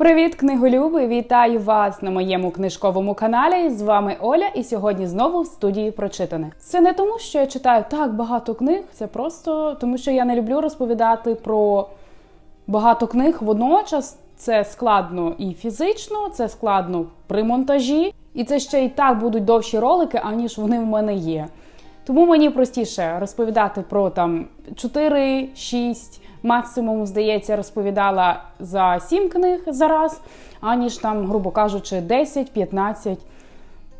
Привіт, книголюби! Вітаю вас на моєму книжковому каналі. З вами Оля, і сьогодні знову в студії прочитане. Це не тому, що я читаю так багато книг, це просто тому, що я не люблю розповідати про багато книг водночас. Це складно і фізично, це складно при монтажі, і це ще й так будуть довші ролики, аніж вони в мене є. Тому мені простіше розповідати про там 4-6, максимум, здається, розповідала за 7 книг зараз, аніж там, грубо кажучи, 10-15,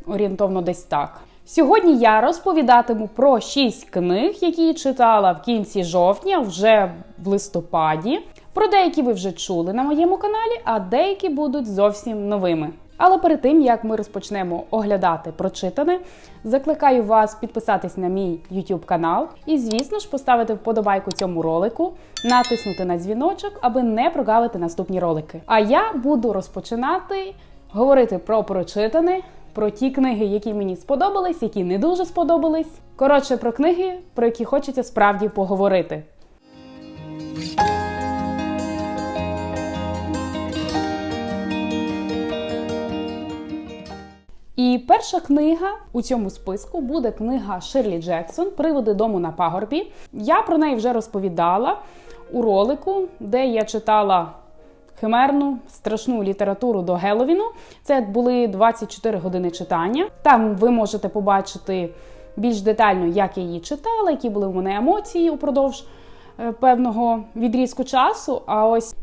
орієнтовно десь так. Сьогодні я розповідатиму про 6 книг, які читала в кінці жовтня, вже в листопаді. Про деякі ви вже чули на моєму каналі, а деякі будуть зовсім новими. Але перед тим як ми розпочнемо оглядати прочитане, закликаю вас підписатись на мій YouTube канал і, звісно ж, поставити вподобайку цьому ролику, натиснути на дзвіночок, аби не прогавити наступні ролики. А я буду розпочинати говорити про прочитане, про ті книги, які мені сподобались, які не дуже сподобались. Коротше, про книги, про які хочеться справді поговорити. І перша книга у цьому списку буде книга Ширлі Джексон Приводи дому на пагорбі. Я про неї вже розповідала у ролику, де я читала химерну страшну літературу до Геловіну. Це були 24 години читання. Там ви можете побачити більш детально, як я її читала, які були в мене емоції упродовж е, певного відрізку часу. А ось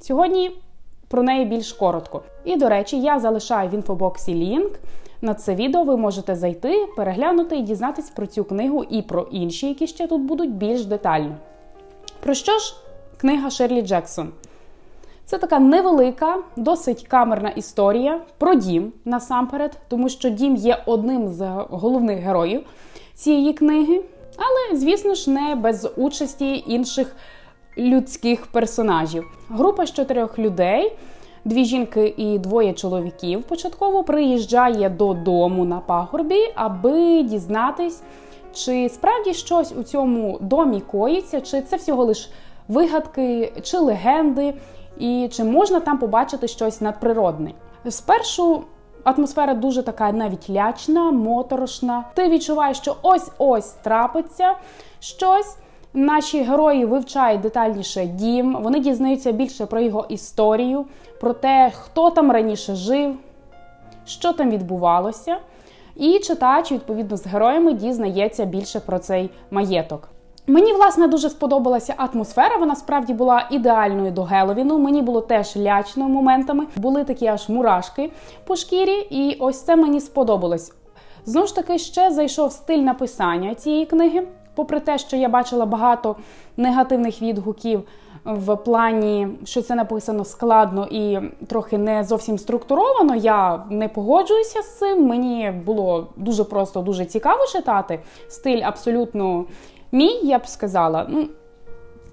сьогодні про неї більш коротко. І, до речі, я залишаю в інфобоксі лінк. На це відео ви можете зайти, переглянути і дізнатись про цю книгу і про інші, які ще тут будуть більш детально. Про що ж книга Шерлі Джексон? Це така невелика, досить камерна історія про дім насамперед, тому що дім є одним з головних героїв цієї книги, але, звісно ж, не без участі інших людських персонажів. Група з чотирьох людей, дві жінки і двоє чоловіків початково приїжджає додому на пагорбі, аби дізнатись, чи справді щось у цьому домі коїться, чи це всього лиш вигадки, чи легенди, і чи можна там побачити щось надприродне. Спершу. Атмосфера дуже така навіть лячна, моторошна. Ти відчуваєш, що ось-ось трапиться щось. Наші герої вивчають детальніше дім, вони дізнаються більше про його історію, про те, хто там раніше жив, що там відбувалося. І читач, відповідно з героями, дізнається більше про цей маєток. Мені, власне, дуже сподобалася атмосфера. Вона справді була ідеальною до Геловіну. Мені було теж лячно моментами. Були такі аж мурашки по шкірі, і ось це мені сподобалось. Знову ж таки, ще зайшов стиль написання цієї книги. Попри те, що я бачила багато негативних відгуків в плані, що це написано складно і трохи не зовсім структуровано, я не погоджуюся з цим. Мені було дуже просто, дуже цікаво читати. Стиль абсолютно мій, я б сказала. Ну,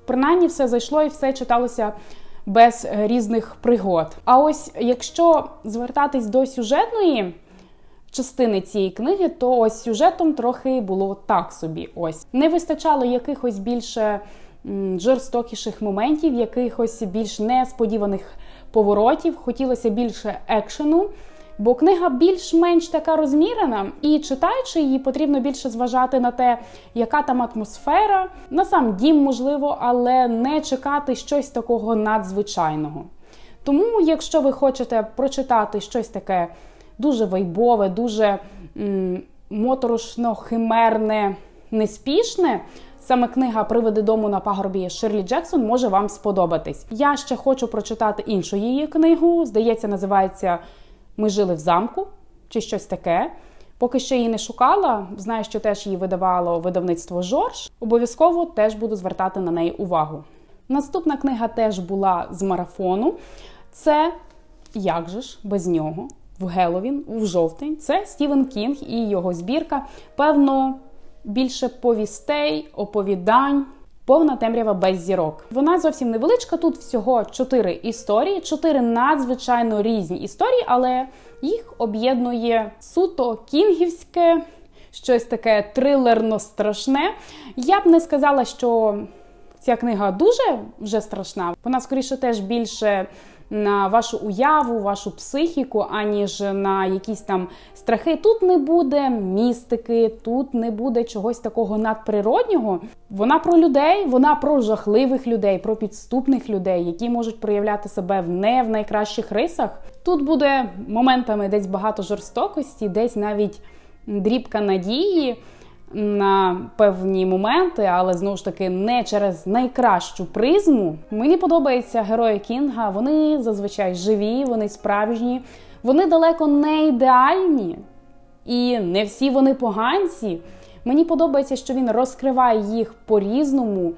принаймні, все зайшло і все читалося без різних пригод. А ось якщо звертатись до сюжетної частини цієї книги, то ось сюжетом трохи було так собі. Ось не вистачало якихось більше жорстокіших моментів, якихось більш несподіваних поворотів. Хотілося більше екшену. Бо книга більш-менш така розмірена, і читаючи її, потрібно більше зважати на те, яка там атмосфера, на сам дім можливо, але не чекати щось такого надзвичайного. Тому, якщо ви хочете прочитати щось таке дуже вайбове, дуже моторошно, химерне, неспішне. Саме книга Привиди дому на пагорбі Ширлі Джексон може вам сподобатись. Я ще хочу прочитати іншу її книгу. Здається, називається Ми жили в замку чи щось таке. Поки що її не шукала, знаю, що теж її видавало видавництво Жорж. Обов'язково теж буду звертати на неї увагу. Наступна книга теж була з марафону. Це як же ж без нього? В Геловін, в жовтень. Це Стівен Кінг і його збірка. Певно, більше повістей, оповідань. Повна темрява без зірок. Вона зовсім невеличка. Тут всього чотири історії, чотири надзвичайно різні історії, але їх об'єднує суто кінгівське, щось таке трилерно страшне. Я б не сказала, що ця книга дуже вже страшна. Вона скоріше теж більше на вашу уяву, вашу психіку, аніж на якісь там страхи. Тут не буде містики, тут не буде чогось такого надприроднього. Вона про людей, вона про жахливих людей, про підступних людей, які можуть проявляти себе в не в найкращих рисах. Тут буде моментами десь багато жорстокості, десь навіть дрібка надії на певні моменти, але знову ж таки не через найкращу призму. Мені подобаються герої Кінга. Вони зазвичай живі, вони справжні, вони далеко не ідеальні, і не всі вони поганці. Мені подобається, що він розкриває їх по-різному.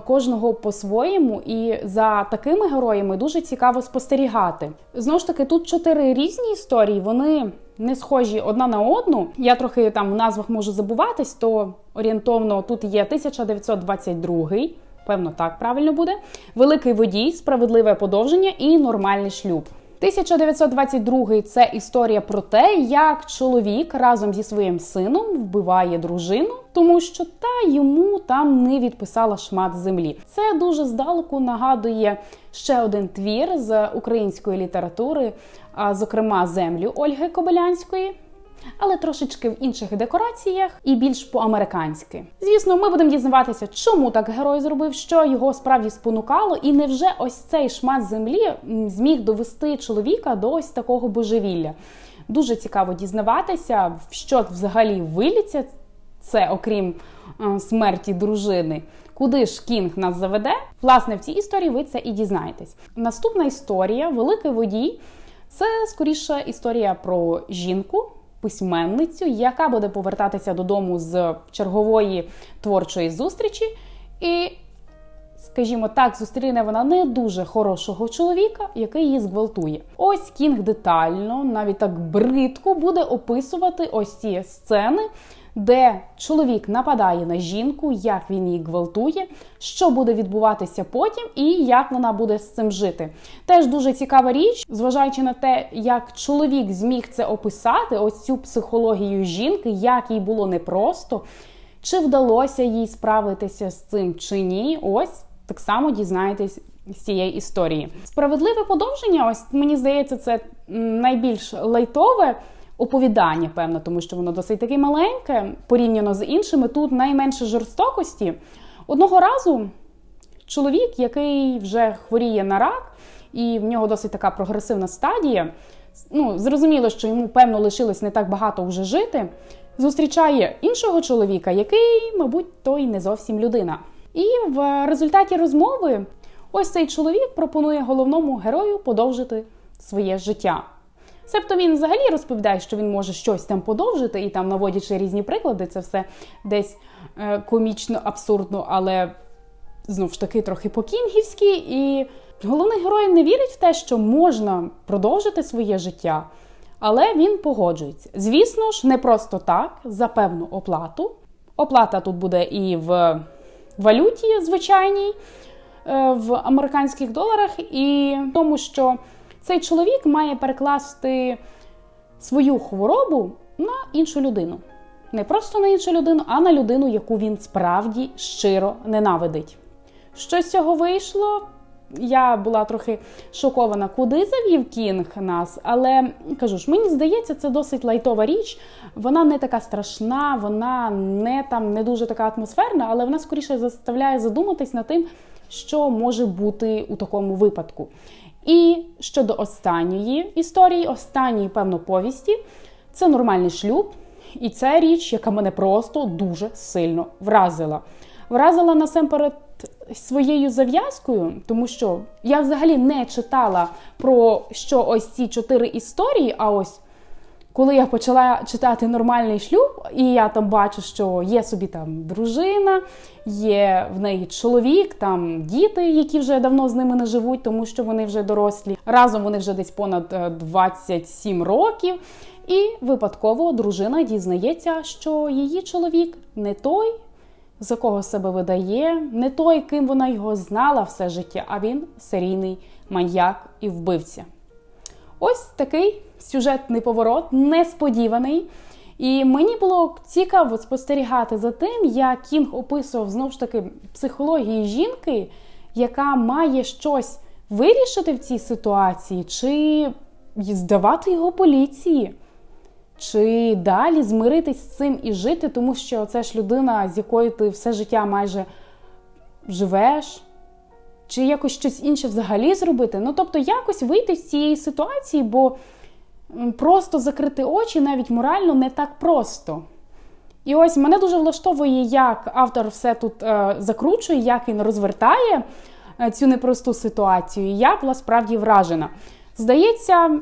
Кожного по-своєму, і за такими героями дуже цікаво спостерігати. Знову ж таки, тут чотири різні історії. Вони не схожі одна на одну. Я трохи там в назвах можу забуватись, то орієнтовно тут є 1922, певно, так правильно буде. Великий водій, справедливе подовження і нормальний шлюб. 1922 це історія про те, як чоловік разом зі своїм сином вбиває дружину, тому що та йому там не відписала шмат землі. Це дуже здалеку нагадує ще один твір з української літератури, а зокрема землю Ольги Кобилянської. Але трошечки в інших декораціях і більш по-американськи. Звісно, ми будемо дізнаватися, чому так герой зробив, що його справді спонукало, і невже ось цей шмат землі зміг довести чоловіка до ось такого божевілля. Дуже цікаво дізнаватися, в що взагалі виліться це, окрім е, смерті дружини. Куди ж кінг нас заведе? Власне, в цій історії ви це і дізнаєтесь. Наступна історія Великий водій це скоріше історія про жінку письменницю, яка буде повертатися додому з чергової творчої зустрічі, і, скажімо так, зустріне вона не дуже хорошого чоловіка, який її зґвалтує. Ось Кінг детально, навіть так бридко, буде описувати ось ці сцени де чоловік нападає на жінку, як він її гвалтує, що буде відбуватися потім, і як вона буде з цим жити. Теж дуже цікава річ, зважаючи на те, як чоловік зміг це описати, ось цю психологію жінки, як їй було непросто, чи вдалося їй справитися з цим чи ні. Ось так само дізнаєтесь. З цієї історії справедливе подовження, ось мені здається, це найбільш лайтове оповідання, певно, тому що воно досить таке маленьке, порівняно з іншими. Тут найменше жорстокості. Одного разу чоловік, який вже хворіє на рак, і в нього досить така прогресивна стадія. Ну, зрозуміло, що йому, певно, лишилось не так багато вже жити. Зустрічає іншого чоловіка, який, мабуть, той не зовсім людина. І в результаті розмови ось цей чоловік пропонує головному герою подовжити своє життя. Себто він взагалі розповідає, що він може щось там подовжити, і там наводячи різні приклади, це все десь е, комічно, абсурдно, але знов ж таки трохи по-кінгівськи. І головний герой не вірить в те, що можна продовжити своє життя, але він погоджується. Звісно ж, не просто так, за певну оплату. Оплата тут буде і в валюті звичайній, е, в американських доларах, і в тому, що цей чоловік має перекласти свою хворобу на іншу людину. Не просто на іншу людину, а на людину, яку він справді щиро ненавидить. Що з цього вийшло? Я була трохи шокована, куди завів Кінг нас, але кажу ж, мені здається, це досить лайтова річ. Вона не така страшна, вона не там не дуже така атмосферна, але вона скоріше заставляє задуматись над тим, що може бути у такому випадку. І щодо останньої історії, останньої, певно, повісті, це нормальний шлюб. І це річ, яка мене просто дуже сильно вразила. Вразила насамперед своєю зав'язкою, тому що я взагалі не читала про що ось ці чотири історії, а ось коли я почала читати нормальний шлюб, і я там бачу, що є собі там дружина, є в неї чоловік, там діти, які вже давно з ними не живуть, тому що вони вже дорослі. Разом вони вже десь понад 27 е, років. І випадково дружина дізнається, що її чоловік не той, за кого себе видає, не той, ким вона його знала все життя, а він серійний маньяк і вбивця. Ось такий сюжетний поворот, несподіваний. І мені було цікаво спостерігати за тим, як Кінг описував знову ж таки психології жінки, яка має щось вирішити в цій ситуації, чи здавати його поліції, чи далі змиритись з цим і жити, тому що це ж людина, з якою ти все життя майже живеш. Чи якось щось інше взагалі зробити? Ну, тобто, якось вийти з цієї ситуації, бо просто закрити очі навіть морально не так просто. І ось мене дуже влаштовує, як автор все тут е, закручує, як він розвертає е, цю непросту ситуацію. Я була справді вражена. Здається,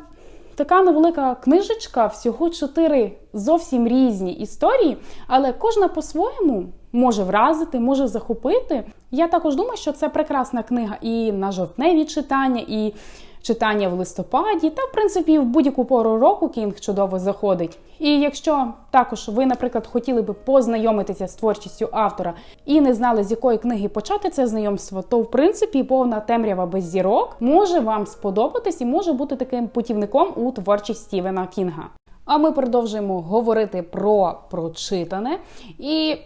така невелика книжечка, всього чотири зовсім різні історії, але кожна по-своєму може вразити, може захопити. Я також думаю, що це прекрасна книга і на жовтневі читання, і читання в листопаді, та, в принципі, в будь-яку пору року кінг чудово заходить. І якщо також ви, наприклад, хотіли би познайомитися з творчістю автора і не знали, з якої книги почати це знайомство, то в принципі повна темрява без зірок може вам сподобатись і може бути таким путівником у творчість Стівена Кінга. А ми продовжуємо говорити про прочитане і.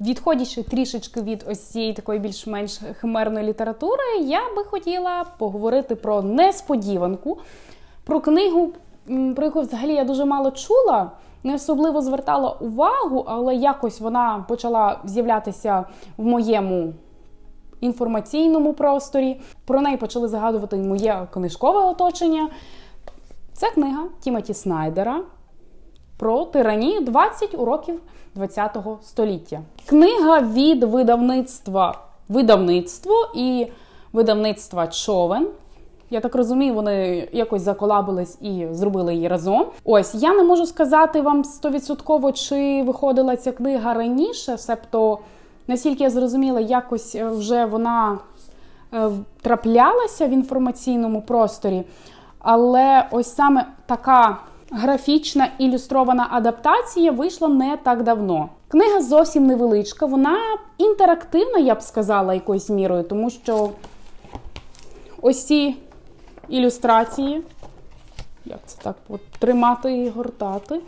Відходячи трішечки від ось цієї такої більш-менш химерної літератури, я би хотіла поговорити про несподіванку, про книгу, про яку взагалі я дуже мало чула, не особливо звертала увагу, але якось вона почала з'являтися в моєму інформаційному просторі. Про неї почали згадувати моє книжкове оточення. Це книга Тімоті Снайдера про тиранію 20 уроків. ХХ століття. Книга від видавництва видавництво і видавництва човен. Я так розумію, вони якось заколабились і зробили її разом. Ось я не можу сказати вам стовідсотково, чи виходила ця книга раніше, себто, наскільки я зрозуміла, якось е, вже вона е, траплялася в інформаційному просторі. Але ось саме така графічна ілюстрована адаптація вийшла не так давно. Книга зовсім невеличка, вона інтерактивна, я б сказала, якоюсь мірою, тому що ось ці ілюстрації, як це так от, тримати і гортати.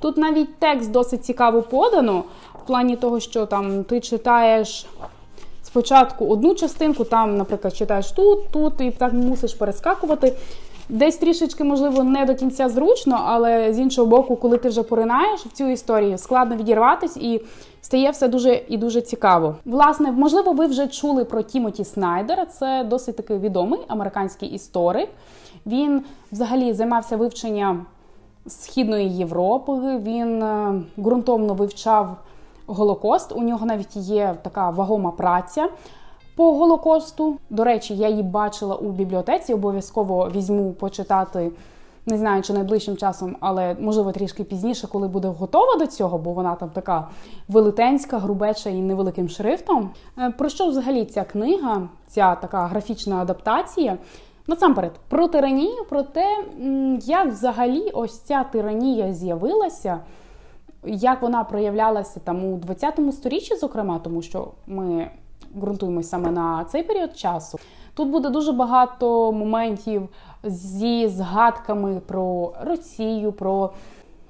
Тут навіть текст досить цікаво подано, в плані того, що там ти читаєш спочатку одну частинку, там, наприклад, читаєш тут, тут, і так мусиш перескакувати. Десь трішечки, можливо, не до кінця зручно, але з іншого боку, коли ти вже поринаєш в цю історію, складно відірватись і стає все дуже і дуже цікаво. Власне, можливо, ви вже чули про Тімоті Снайдера. Це досить таки відомий американський історик. Він взагалі займався вивченням Східної Європи. Він е, ґрунтовно вивчав Голокост. У нього навіть є така вагома праця по Голокосту. До речі, я її бачила у бібліотеці. Обов'язково візьму почитати. Не знаю, чи найближчим часом, але можливо трішки пізніше, коли буде готова до цього, бо вона там така велетенська, грубеча і невеликим шрифтом. Е, про що взагалі ця книга, ця така графічна адаптація? Насамперед, про тиранію, про те, як взагалі ось ця тиранія з'явилася як вона проявлялася там у 20-му сторіччі, зокрема, тому що ми ґрунтуємося саме на цей період часу. Тут буде дуже багато моментів зі згадками про Росію, про,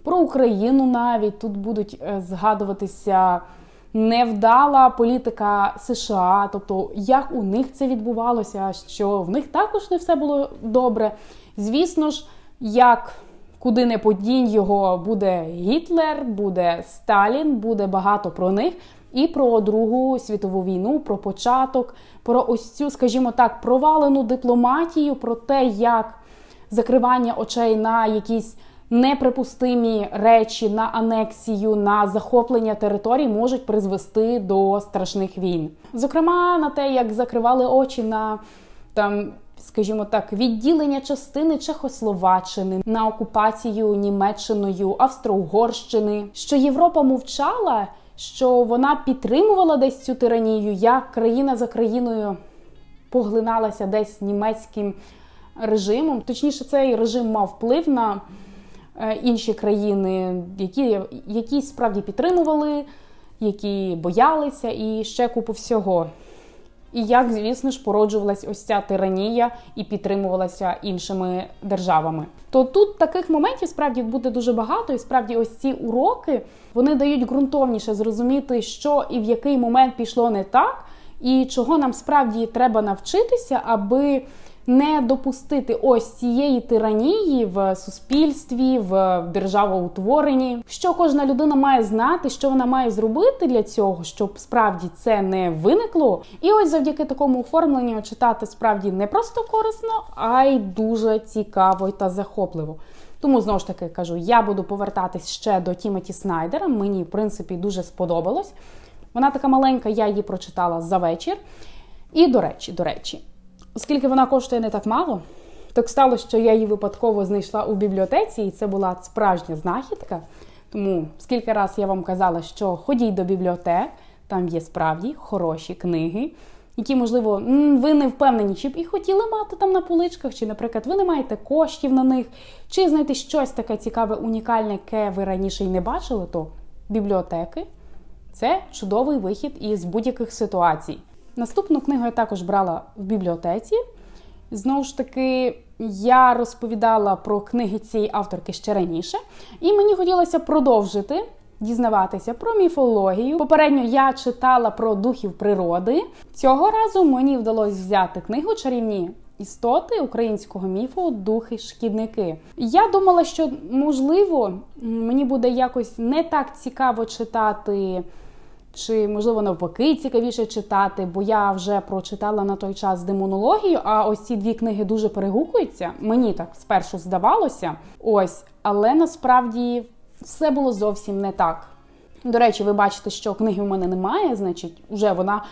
про Україну навіть. Тут будуть е, згадуватися. Невдала політика США, тобто як у них це відбувалося, що в них також не все було добре. Звісно ж, як Куди не подінь його буде Гітлер, буде Сталін, буде багато про них. І про Другу світову війну, про початок, про ось цю, скажімо так, провалену дипломатію, про те, як закривання очей на якісь неприпустимі речі, на анексію, на захоплення територій можуть призвести до страшних війн. Зокрема, на те, як закривали очі на там скажімо так, відділення частини Чехословаччини на окупацію Німеччиною, Австро-Угорщини, що Європа мовчала, що вона підтримувала десь цю тиранію, як країна за країною поглиналася десь німецьким режимом. Точніше, цей режим мав вплив на е, інші країни, які, які справді підтримували, які боялися, і ще купу всього. І як, звісно ж, породжувалась ось ця тиранія і підтримувалася іншими державами. То тут таких моментів справді буде дуже багато, і справді ось ці уроки вони дають ґрунтовніше зрозуміти, що і в який момент пішло не так, і чого нам справді треба навчитися, аби не допустити ось цієї тиранії в суспільстві, в державоутворенні. Що кожна людина має знати, що вона має зробити для цього, щоб справді це не виникло. І ось завдяки такому оформленню читати справді не просто корисно, а й дуже цікаво та захопливо. Тому знову ж таки кажу, я буду повертатись ще до Тімоті Снайдера. Мені, в принципі, дуже сподобалось. Вона така маленька, я її прочитала за вечір. І до речі, до речі, оскільки вона коштує не так мало, так сталося, що я її випадково знайшла у бібліотеці, і це була справжня знахідка. Тому скільки раз я вам казала, що ходіть до бібліотек, там є справді хороші книги, які, можливо, ви не впевнені, чи б і хотіли мати там на поличках, чи, наприклад, ви не маєте коштів на них, чи знайти щось таке цікаве, унікальне, яке ви раніше й не бачили, то бібліотеки це чудовий вихід із будь-яких ситуацій. Наступну книгу я також брала в бібліотеці. Знову ж таки, я розповідала про книги цієї авторки ще раніше, і мені хотілося продовжити дізнаватися про міфологію. Попередньо я читала про духів природи. Цього разу мені вдалося взяти книгу Чарівні істоти українського міфу Духи-шкідники. Я думала, що можливо мені буде якось не так цікаво читати. Чи, можливо, навпаки, цікавіше читати, бо я вже прочитала на той час демонологію, а ось ці дві книги дуже перегукуються. Мені так спершу здавалося. Ось, але насправді все було зовсім не так. До речі, ви бачите, що книги в мене немає, значить, вже вона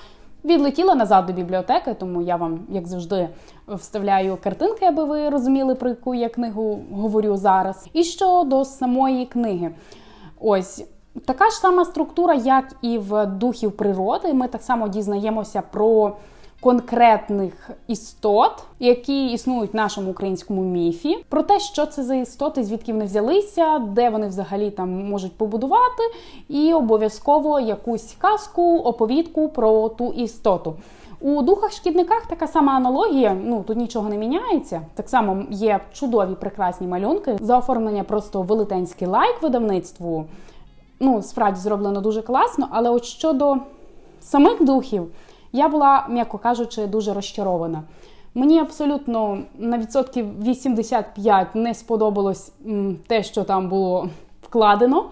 відлетіла назад до бібліотеки, тому я вам, як завжди, вставляю картинки, аби ви розуміли, про яку я книгу говорю зараз. І щодо самої книги. Ось. Така ж сама структура, як і в духів природи. Ми так само дізнаємося про конкретних істот, які існують в нашому українському міфі, про те, що це за істоти, звідки вони взялися, де вони взагалі там можуть побудувати, і обов'язково якусь казку, оповідку про ту істоту. У духах-шкідниках така сама аналогія, ну тут нічого не міняється. Так само є чудові прекрасні малюнки. За оформлення просто велетенський лайк видавництву. Ну, справді зроблено дуже класно, але от щодо самих духів, я була, м'яко кажучи, дуже розчарована. Мені абсолютно на відсотків 85 не сподобалось те, що там було вкладено.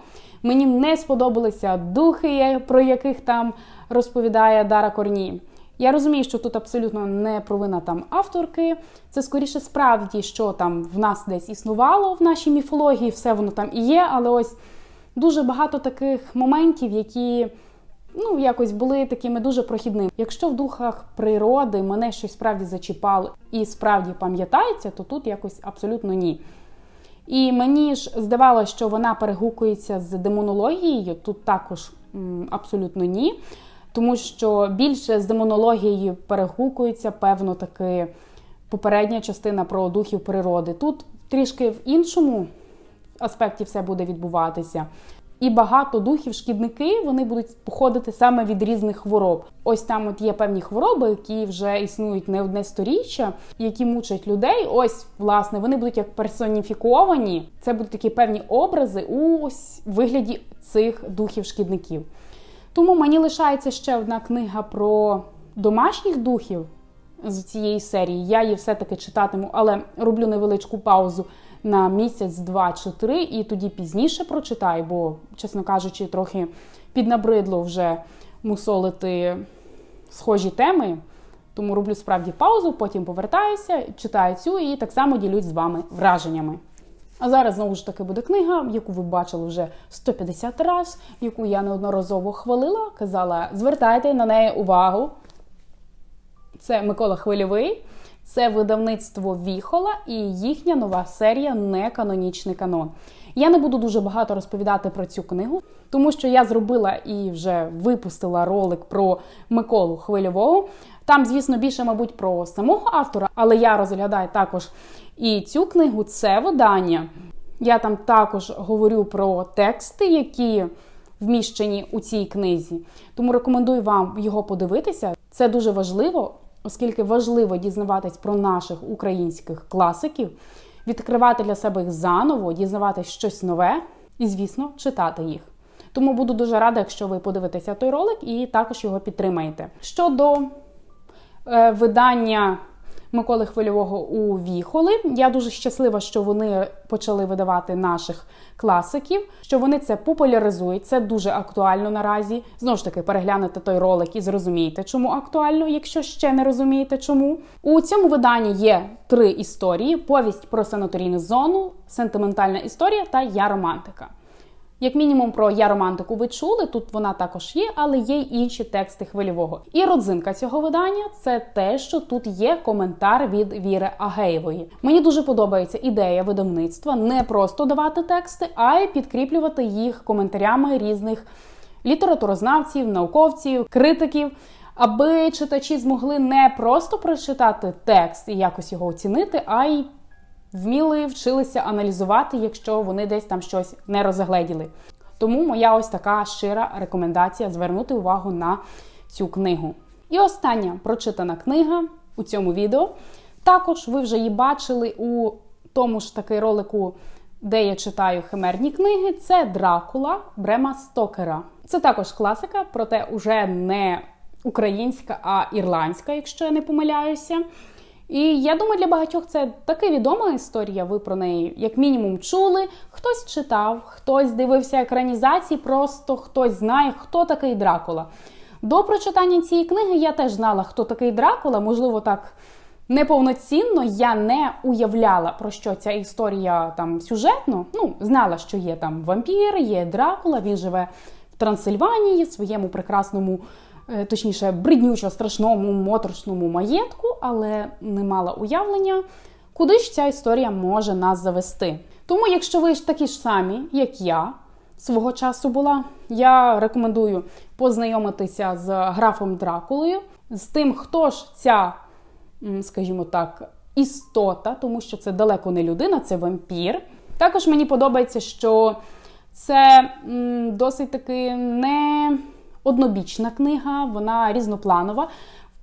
Мені не сподобалися духи, про яких там розповідає Дара Корні. Я розумію, що тут абсолютно не провина там авторки. Це скоріше справді, що там в нас десь існувало в нашій міфології, все воно там і є, але ось дуже багато таких моментів, які ну, якось були такими дуже прохідними. Якщо в духах природи мене щось справді зачіпало і справді пам'ятається, то тут якось абсолютно ні. І мені ж здавалося, що вона перегукується з демонологією, тут також м, абсолютно ні. Тому що більше з демонологією перегукується, певно, таки попередня частина про духів природи. Тут трішки в іншому аспекті все буде відбуватися. І багато духів, шкідники вони будуть походити саме від різних хвороб. Ось там от є певні хвороби, які вже існують не одне сторіччя, які мучать людей. Ось, власне, вони будуть як персоніфіковані. Це будуть такі певні образи у вигляді цих духів-шкідників. Тому мені лишається ще одна книга про домашніх духів з цієї серії. Я її все-таки читатиму, але роблю невеличку паузу на місяць, два чи три, і тоді пізніше прочитаю, бо, чесно кажучи, трохи піднабридло вже мусолити схожі теми. Тому роблю справді паузу, потім повертаюся, читаю цю і так само ділюсь з вами враженнями. А зараз знову ж таки буде книга, яку ви бачили вже 150 разів, яку я неодноразово хвалила, казала: звертайте на неї увагу. Це Микола Хвильовий. Це видавництво Віхола і їхня нова серія Неканонічний канон. Я не буду дуже багато розповідати про цю книгу, тому що я зробила і вже випустила ролик про Миколу Хвильового. Там, звісно, більше, мабуть, про самого автора, але я розглядаю також і цю книгу це видання. Я там також говорю про тексти, які вміщені у цій книзі. Тому рекомендую вам його подивитися. Це дуже важливо, оскільки важливо дізнаватись про наших українських класиків, відкривати для себе їх заново, дізнаватись щось нове і, звісно, читати їх. Тому буду дуже рада, якщо ви подивитеся той ролик і також його підтримаєте. Щодо е, видання Миколи Хвильового у Віхоли, я дуже щаслива, що вони почали видавати наших класиків, що вони це популяризують. Це дуже актуально наразі. Знову ж таки, переглянете той ролик і зрозумієте, чому актуально, якщо ще не розумієте, чому. У цьому виданні є три історії: повість про санаторійну зону, сентиментальна історія та я романтика. Як мінімум про я романтику ви чули, тут вона також є, але є й інші тексти хвильового. І родзинка цього видання це те, що тут є коментар від Віри Агеєвої. Мені дуже подобається ідея видавництва не просто давати тексти, а й підкріплювати їх коментарями різних літературознавців, науковців, критиків. Аби читачі змогли не просто прочитати текст і якось його оцінити, а й вміли вчилися аналізувати, якщо вони десь там щось не розгледіли. Тому моя ось така щира рекомендація звернути увагу на цю книгу. І остання прочитана книга у цьому відео. Також ви вже її бачили у тому ж таки ролику, де я читаю химерні книги. Це Дракула Брема Стокера. Це також класика, проте уже не українська, а ірландська, якщо я не помиляюся. І я думаю, для багатьох це така відома історія. Ви про неї, як мінімум, чули. Хтось читав, хтось дивився екранізації, просто хтось знає, хто такий Дракула. До прочитання цієї книги я теж знала, хто такий Дракула. Можливо, так неповноцінно я не уявляла, про що ця історія там сюжетно. Ну, знала, що є там вампір, є Дракула, він живе в Трансильванії, своєму прекрасному. Е, точніше, бриднючо страшному моторшному маєтку, але не мала уявлення, куди ж ця історія може нас завести. Тому, якщо ви ж такі ж самі, як я свого часу була, я рекомендую познайомитися з графом Дракулою, з тим, хто ж ця, скажімо так, істота, тому що це далеко не людина, це вампір. Також мені подобається, що це досить таки не однобічна книга, вона різнопланова.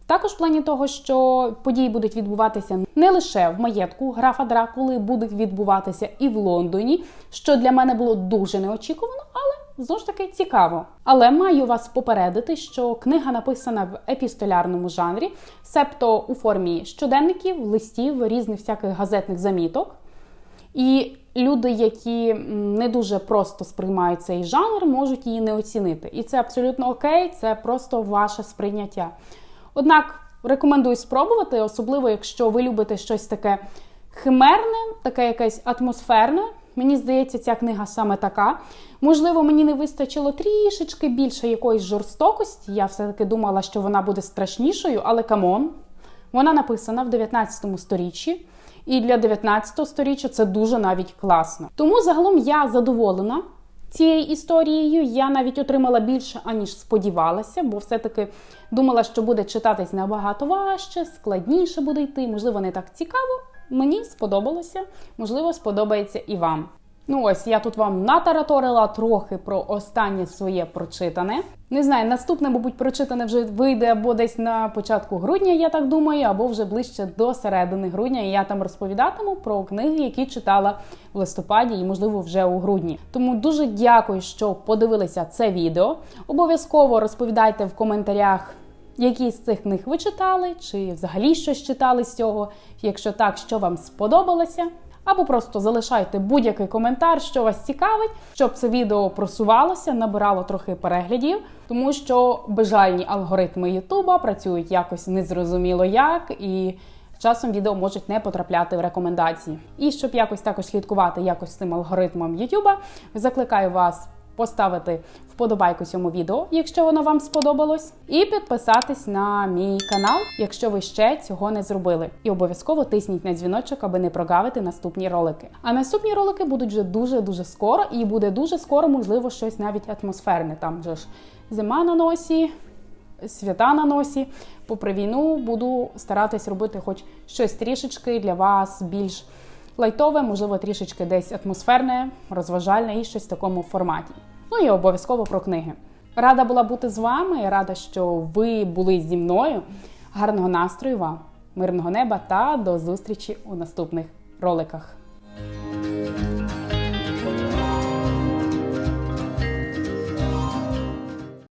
Також в плані того, що події будуть відбуватися не лише в маєтку графа Дракули, будуть відбуватися і в Лондоні, що для мене було дуже неочікувано, але знову ж таки цікаво. Але маю вас попередити, що книга написана в епістолярному жанрі, себто у формі щоденників, листів, різних всяких газетних заміток. І люди, які не дуже просто сприймають цей жанр, можуть її не оцінити. І це абсолютно окей, це просто ваше сприйняття. Однак рекомендую спробувати, особливо, якщо ви любите щось таке химерне, таке якесь атмосферне. Мені здається, ця книга саме така. Можливо, мені не вистачило трішечки більше якоїсь жорстокості. Я все-таки думала, що вона буде страшнішою, але камон, вона написана в 19 сторіччі. І для 19 століття це дуже навіть класно. Тому загалом я задоволена цією історією. Я навіть отримала більше, аніж сподівалася, бо все-таки думала, що буде читатись набагато важче, складніше буде йти. Можливо, не так цікаво. Мені сподобалося, можливо, сподобається і вам. Ну ось я тут вам натараторила трохи про останнє своє прочитане. Не знаю, наступне, мабуть, прочитане вже вийде або десь на початку грудня, я так думаю, або вже ближче до середини грудня. І я там розповідатиму про книги, які читала в листопаді і, можливо, вже у грудні. Тому дуже дякую, що подивилися це відео. Обов'язково розповідайте в коментарях. Які з цих книг ви читали, чи взагалі щось читали з цього? Якщо так, що вам сподобалося? Або просто залишайте будь-який коментар, що вас цікавить, щоб це відео просувалося, набирало трохи переглядів, тому що бажальні алгоритми Ютуба працюють якось незрозуміло як і. Часом відео можуть не потрапляти в рекомендації. І щоб якось також слідкувати якось цим алгоритмом YouTube, закликаю вас поставити вподобайку цьому відео, якщо воно вам сподобалось, і підписатись на мій канал, якщо ви ще цього не зробили. І обов'язково тисніть на дзвіночок, аби не прогавити наступні ролики. А наступні ролики будуть вже дуже-дуже скоро, і буде дуже скоро, можливо, щось навіть атмосферне. Там же ж зима на носі. Свята на носі, попри війну, буду старатись робити хоч щось трішечки для вас більш лайтове, можливо, трішечки десь атмосферне, розважальне і щось в такому форматі. Ну і обов'язково про книги. Рада була бути з вами. Рада, що ви були зі мною. Гарного настрою вам, мирного неба та до зустрічі у наступних роликах.